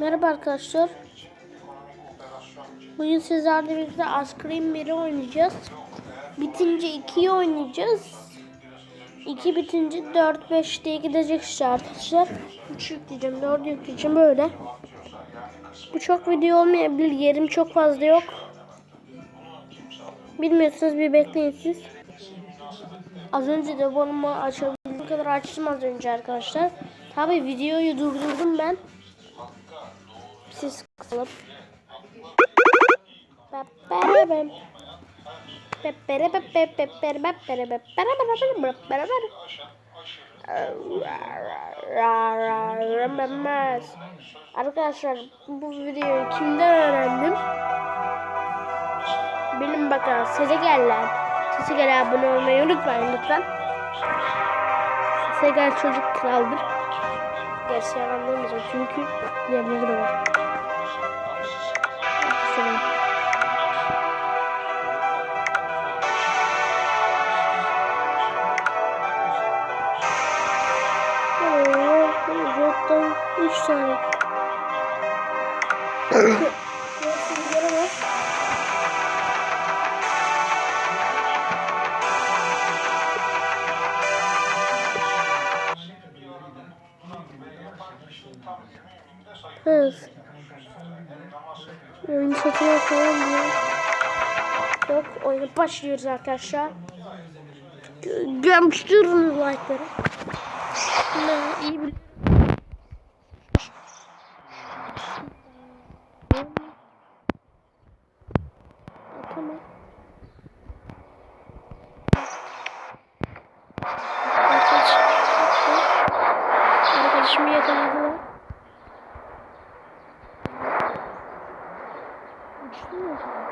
Merhaba arkadaşlar. Bugün sizlerle birlikte Ascream 1'i oynayacağız. Bitince 2'yi oynayacağız. 2 bitince 4 5 diye gidecek işte arkadaşlar. 3 yükleyeceğim, 4 yükleyeceğim böyle. Bu çok video olmayabilir. Yerim çok fazla yok. Bilmiyorsanız bir bekleyin siz. Az önce de bonumu açabildiğim kadar açtım az önce arkadaşlar. Tabi videoyu durdurdum ben. Siz kısalım. Arkadaşlar bu videoyu kimden öğrendim? Benim bakın sese gel lan. Sese gel abone olmayı unutmayın lütfen. Sese gel çocuk kraldır. Demeyeceğim çünkü diğerleri de var. Selam. 3 tane. Evet. Oyun satın al falan diyor. Yok oyuna başlıyoruz arkadaşlar. Gö- Gömüştürün like'ları. Ne iyi bir... Tamam. Arkadaşım, 这是什么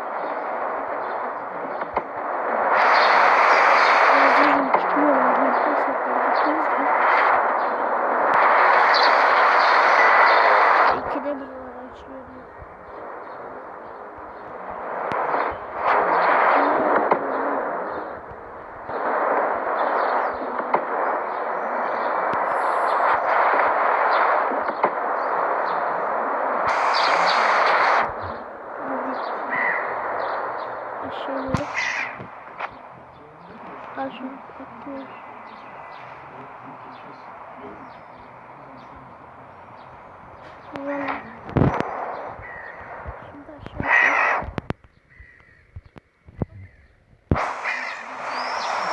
Aşağı doğru. Şunu. Atıyor. Valla. Şimdi aşağı.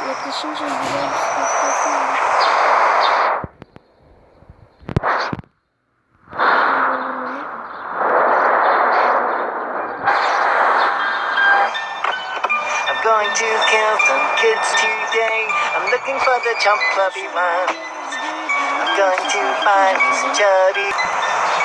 Yaklaşınca güzel bir going to kill some kids today. I'm looking for the chump puppy man. I'm going to find some chubby.